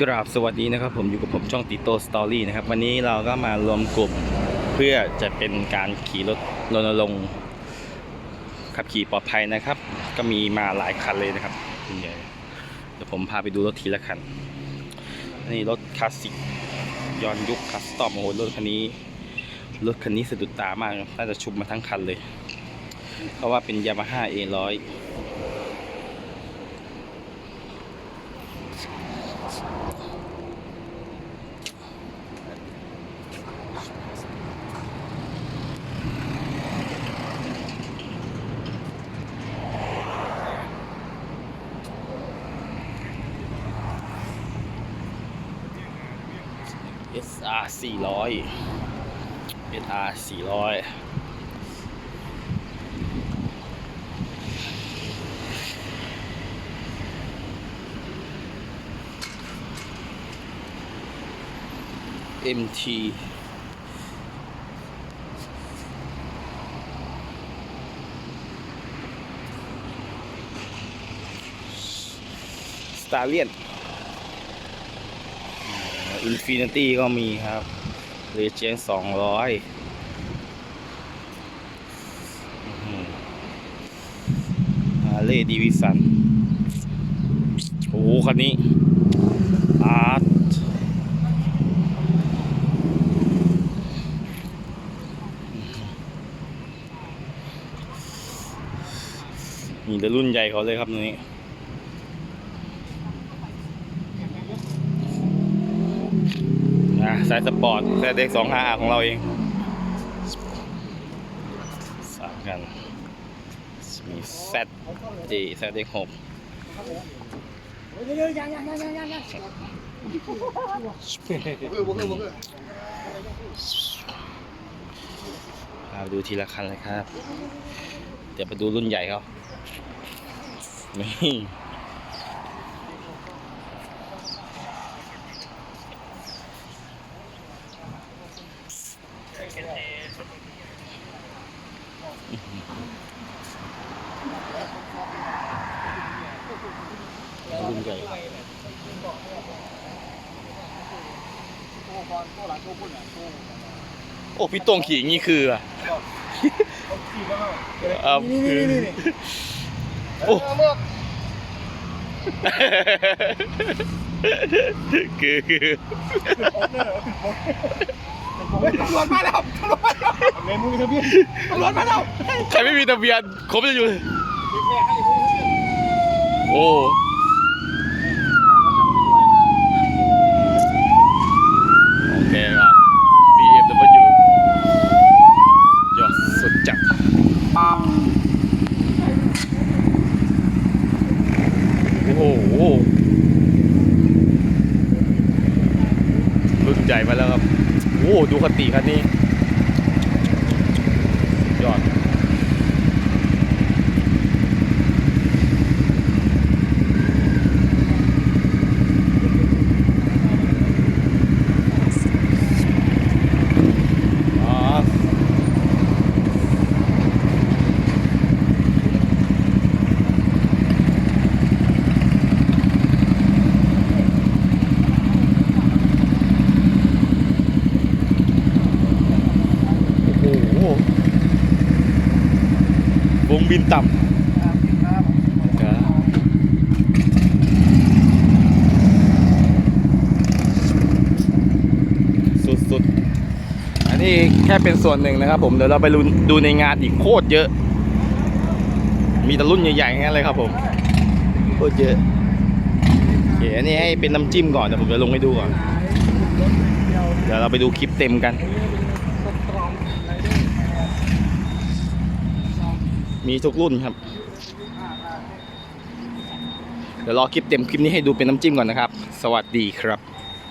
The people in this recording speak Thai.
กราบสวัสดีนะครับผมอยู่กับผมช่องติโตสตอรี่นะครับวันนี้เราก็มารวมกลุ่มเพื่อจะเป็นการขี่รถรณรงค์ขับขี่ปลอดภัยนะครับ ก็มีมาหลายคันเลยนะครับเดี๋ยวผมพาไปดูรถทีละคันนนี้รถคลาสสิกย้อนยุคคัสตอมโอ้โหรถคันนี้รถคันนี้สะดุดตามากน่าจะชุบมาทั้งคันเลย เพราะว่าเป็นยามาฮ่าเอร้อย SR 400 SR 400 MT สตาเลียน อินฟินิตี้ก็มีครับเลเจนสองร้อยฮาเลย์ดีวิสัน โอ้โหคันนี้ อาร์ตมีแต่รุ่นใหญ่เขาเลยครับตัวนี้ะ สายสปอร์ตแซดเด็กสองห้าของเราเองสามกัน มีแซดเอแซดเด็กหกเอาดูทีละคันเลยครับ เดี๋ยวไปดูรุ่นใหญ่เขานี่ รุ่นใหญ่ โอ้พี่ตรงขี่อย่างนี้คืออะอะคือโอ้คือคือตำรวจมาแล้วตำรวจมาแล้วเมมูทะเบียนตำรวจมาแล้วใครไม่มีทะเบียนผมจะอยู่โอ้โอเคครับ BMW ยอดสุดจัดโอ้โหรุ่น ใหญ่มาแล้วครับ โอ้ดูคติคันนี้ ยอด อ๋อ โหวงบินต่ำสุดๆ อันนี้แค่เป็นส่วนหนึ่งนะครับผมเดี๋ยวเราไปดูในงานอีกโคตรเยอะ มีแต่รุ่นใหญ่ๆงั้นเลยครับผมโคตรเยอะโอเคอันนี้ให้เป็นน้ำจิ้มก่อนเดี๋ยวผมจะลงให้ดูก่อน เดี๋ยวเราไปดูคลิปเต็มกัน มีทุกรุ่นครับ เดี๋ยวรอคลิปเต็มคลิปนี้ให้ดูเป็นน้ำจิ้มก่อนนะครับ สวัสดีครับ